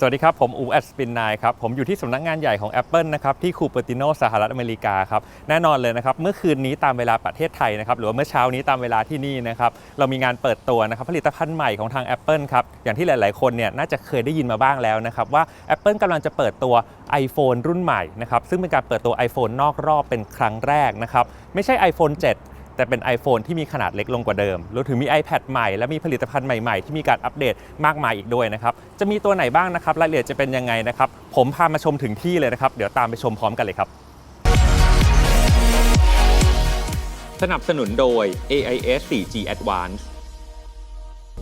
สวัสดีครับ ผมอูแอดสปินนายครับ ผมอยู่ที่สำนักงานใหญ่ของ Apple นะครับ ที่คูเปอร์ติโนสหรัฐอเมริกาครับ แน่นอนเลยนะครับ เมื่อคืนนี้ตามเวลาประเทศไทยนะครับ หรือว่าเมื่อเช้านี้ตามเวลาที่นี่นะครับ เรามีงานเปิดตัวนะครับ ผลิตภัณฑ์ใหม่ของทาง Apple ครับ อย่างที่หลาย ๆ คนเนี่ยน่าจะเคยได้ยินมาบ้างแล้วนะครับ ว่า Apple กำลังจะเปิดตัว iPhone รุ่นใหม่นะครับซึ่งเป็นการเปิดตัว iPhone นอกรอบเป็นครั้งแรกนะครับไม่ใช่ iPhone 7 แต่เป็น iPhone ที่มีขนาดเล็กลงกว่าเดิมรวมถึงมี iPad ใหม่ และมีผลิตภัณฑ์ใหม่ ๆ ที่มีการอัปเดตมากมายอีกด้วยนะครับ จะมีตัวไหนบ้างนะครับ รายละเอียดจะเป็นยังไงนะครับ ผมพามาชมถึงที่เลยนะครับ เดี๋ยวตามไปชมพร้อมกันเลยครับ สนับสนุนโดย AIS 4G Advance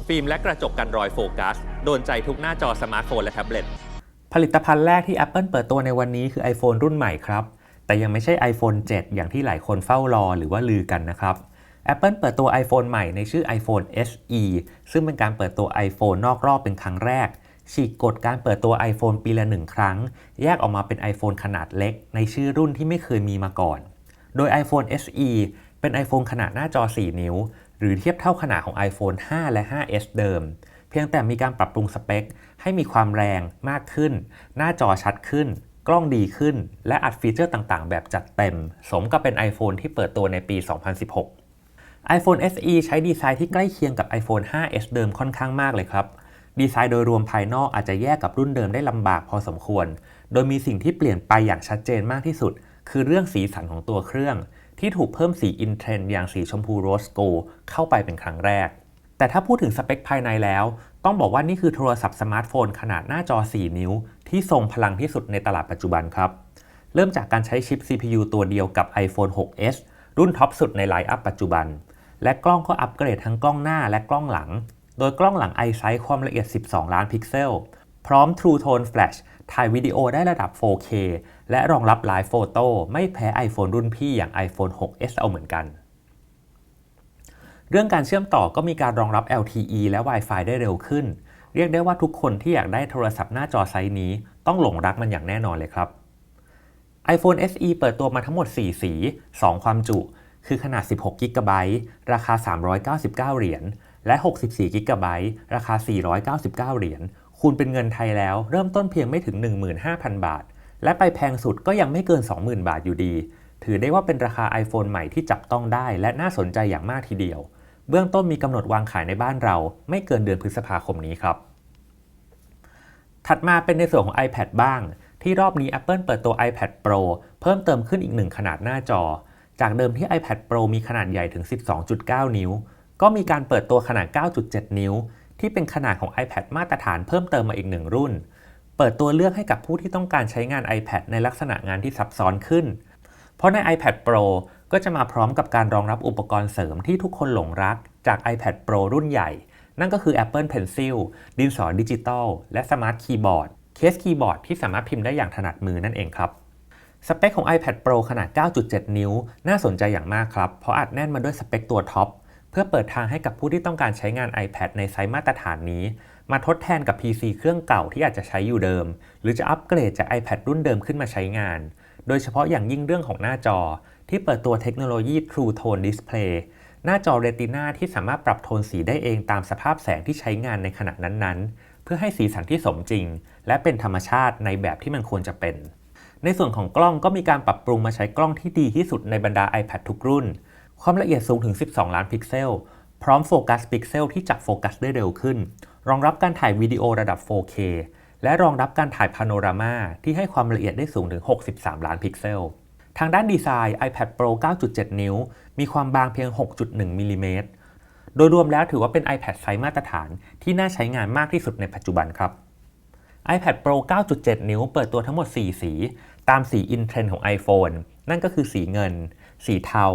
ฟิล์มและกระจกกันรอยโฟกัส โดนใจทุกหน้าจอสมาร์ทโฟนและแท็บเล็ต ผลิตภัณฑ์แรกที่ Apple เปิดตัวในวันนี้คือ iPhone รุ่นใหม่ครับ แต่ยังไม่ใช่ iPhone 7 อย่างที่หลายคนเฝ้ารอหรือว่าลือกันนะครับ Apple เปิดตัว iPhone ใหม่ในชื่อ iPhone SE ซึ่งเป็นการเปิดตัว iPhone นอกรอบเป็นครั้งแรก ฉีกกฎการเปิดตัว iPhone ปีละหนึ่งครั้ง แยกออกมาเป็น iPhone ขนาดเล็ก ในชื่อรุ่นที่ไม่เคยมีมาก่อน โดย iPhone SE เป็น iPhone ขนาดหน้าจอ 4 นิ้ว หรือเทียบเท่าขนาดของ iPhone 5 และ 5S เดิม เพียงแต่มีการปรับปรุงสเปค ให้มีความแรงมากขึ้น หน้าจอชัดขึ้น กล้องดีขึ้น และอัดฟีเจอร์ต่างๆ แบบจัดเต็ม สมกับเป็น iPhone ที่เปิดตัวในปี 2016 iPhone SE ใช้ดีไซน์ที่ใกล้เคียงกับ iPhone 5S เดิมค่อนข้างมากเลยครับ ดีไซน์โดยรวมภายนอกอาจจะแยกกับรุ่นเดิมได้ลำบากพอสมควร โดยมีสิ่งที่เปลี่ยนไปอย่างชัดเจนมากที่สุด คือเรื่องสีสันของตัวเครื่อง ที่ถูกเพิ่มสีอินเทรนด์อย่างสีชมพูโรสโกเข้าไปเป็นครั้งแรก แต่ถ้าพูดถึงสเปคภายในแล้ว ต้องบอกว่านี่คือโทรศัพท์สมาร์ทโฟนขนาดหน้าจอ 4 นิ้ว ที่ทรงพลังที่สุดในตลาดปัจจุบันครับ เริ่มจากการใช้ชิป CPU ตัวเดียวกับ iPhone 6s รุ่นท็อปสุดในไลน์อัพปัจจุบัน และกล้องก็อัปเกรดทั้งกล้องหน้าและกล้องหลัง โดยกล้องหลัง iSight ความละเอียด 12 ล้านพิกเซล พร้อม True Tone Flash ถ่ายวิดีโอได้ระดับ 4K และรองรับ Live Photo ไม่แพ้ iPhone รุ่นพี่อย่าง iPhone 6s เอาเหมือนกัน เรื่องการเชื่อมต่อก็มีการรองรับ LTE และ Wi-Fi ได้เร็วขึ้น เรียกได้ว่าทุกคนที่อยากได้โทรศัพท์หน้าจอไซส์นี้ ต้องหลงรักมันอย่างแน่นอนเลยครับ iPhone SE เปิดตัวมาทั้งหมด 4 สี 2 ความจุ คือขนาด 16 g b ราคา 399 เหรียญ และ 64 g b ราคา 499 เหรียญ คูณเป็นเงินไทยแล้วเริ่มต้นเพียงไม่ถึง 15,000 บาท และไปแพงสุดก็ยังไม่เกิน 20,000 บาทอยู่ดี ถือได้ว่าเป็นราคา iPhone ใหม่ที่จับต้องได้และน่าสนใจอย่างมากทีเดียว เบื้องต้นมีกำหนดวางขายในบ้านเราไม่เกินเดือนพฤษภาคมนี้ครับ ถัดมาเป็นในส่วนของ iPad บ้าง ที่รอบนี้ Apple เปิดตัว iPad Pro เพิ่มเติมขึ้นอีกหนึ่งขนาดหน้าจอ จากเดิมที่ iPad Pro มีขนาดใหญ่ถึง 12.9 นิ้ว ก็มีการเปิดตัวขนาด 9.7 นิ้ว ที่เป็นขนาดของ iPad มาตรฐานเพิ่มเติมมาอีกหนึ่งรุ่น เปิดตัวเลือกให้กับผู้ที่ต้องการใช้งาน iPad ในลักษณะงานที่ซับซ้อนขึ้น เพราะใน iPad Pro ก็จะมาพร้อมกับการรองรับอุปกรณ์เสริมที่ทุกคนหลงรักจาก iPad Pro รุ่นใหญ่ นั่นก็คือ Apple Pencil ดินสอดิจิตอลและสมาร์ทคีย์บอร์ดเคสคีย์บอร์ดที่สามารถพิมพ์ได้อย่างถนัดมือนั่นเองครับสเปคของ iPad Pro ขนาด 9.7 นิ้ว น่าสนใจอย่างมากครับ เพราะอัดแน่นมาด้วยสเปคตัวท็อป เพื่อเปิดทางให้กับผู้ที่ต้องการใช้งาน iPad ในไซส์มาตรฐานนี้ มาทดแทนกับ PC เครื่องเก่าที่อาจจะใช้อยู่เดิม หรือจะอัปเกรดจาก iPad รุ่นเดิมขึ้นมาใช้งาน โดยเฉพาะอย่างยิ่งเรื่องของหน้าจอ ที่เปิดตัวเทคโนโลยี True Tone Display หน้าจอ Retina ที่สามารถปรับโทนสีได้เองตามสภาพแสงที่ใช้งานในขณะนั้นๆ เพื่อให้สีสันที่สมจริง และเป็นธรรมชาติในแบบที่มันควรจะเป็น ในส่วนของกล้องก็มีการปรับปรุงมาใช้กล้องที่ดีที่สุดในบรรดา iPad ทุกรุ่น ความละเอียดสูงถึง 12 ล้านพิกเซล พร้อมโฟกัสพิกเซลที่จับโฟกัสได้เร็วขึ้น รองรับการถ่ายวิดีโอระดับ 4K และรองรับการถ่ายพาโนรามาที่ให้ความละเอียดได้สูงถึง 63 ล้านพิกเซล ทางด้านดีไซน์ iPad Pro 9.7 นิ้ว มีความบางเพียง 6.1มิลลิเมตรโดยรวมแล้วถือว่าเป็น iPad ไซส์มาตรฐานที่น่าใช้งานมากที่สุดในปัจจุบันครับ iPad Pro 9.7 นิ้วเปิดตัวทั้งหมด 4 สี ตามสีอินเทรนด์ของ iPhone นั่นก็คือสีเงิน สีเทา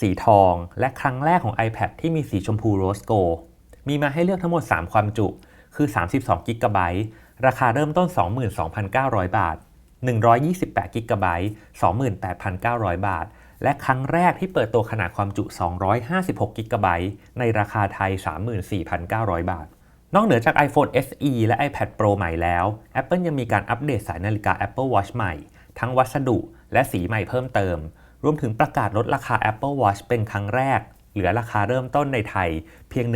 สีทอง และครั้งแรกของ iPad ที่มีสีชมพูโรสโก มีมาให้เลือกทั้งหมด3 ความจุ คือ 32 g b ราคาเริ่มต้น 22,900 บาท 128 g b 28,900 บาท และครั้งแรกที่เปิดตัวขนาดความจุ 256 g b ในราคาไทย 34,900 บาท นอกเหนือจาก iPhone SE และ iPad Pro ใหม่แล้ว Apple ยังมีการอัปเดตสายนาฬิกา Apple Watch ใหม่ ทั้งวัสดุและสีใหม่เพิ่มเติม รวมถึงประกาศลดราคา Apple Watch เป็นครั้งแรก เหลือราคาเริ่มต้นในไทยเพียง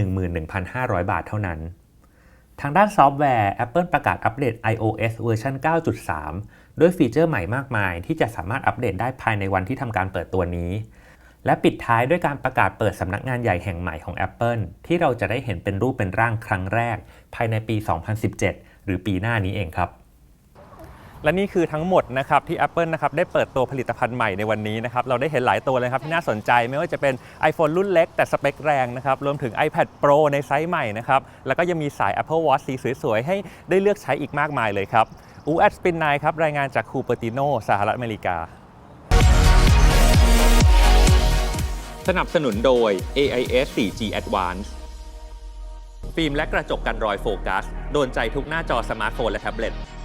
11,500 บาทเท่านั้น ทางด้านซอฟต์แวร์ Apple ประกาศอัปเดต iOS เวอร์ชัน9.3 ด้วยฟีเจอร์ใหม่มากมาย ที่จะสามารถอัปเดตได้ภายในวันที่ทำการเปิดตัวนี้ และปิดท้ายด้วยการประกาศเปิดสำนักงานใหญ่แห่งใหม่ของ Apple ที่เราจะได้เห็นเป็นรูปเป็นร่างครั้งแรก ภายในปี 2017 หรือปีหน้านี้เองครับ และนี่คือทั้งหมดนะครับที่ Apple นะครับได้เปิดตัวผลิตภัณฑ์ใหม่ในวันนี้นะครับเราได้เห็นหลายตัวเลยครับที่น่าสนใจไม่ว่าจะเป็น iPhone รุ่นเล็กแต่สเปคแรงนะครับรวมถึง iPad Pro ในไซส์ใหม่นะครับแล้วก็ยังมีสาย Apple Watch สีสวยๆ ให้ได้เลือกใช้อีกมากมายเลยครับอูแอดสปินไนครับรายงานจากคูเปอร์ติโนสหรัฐอเมริกา สนับสนุนโดย AIS 4G Advanced ฟิล์มและกระจกกันรอยโฟกัส โดนใจทุกหน้าจอสมาร์ทโฟนและแท็บเล็ต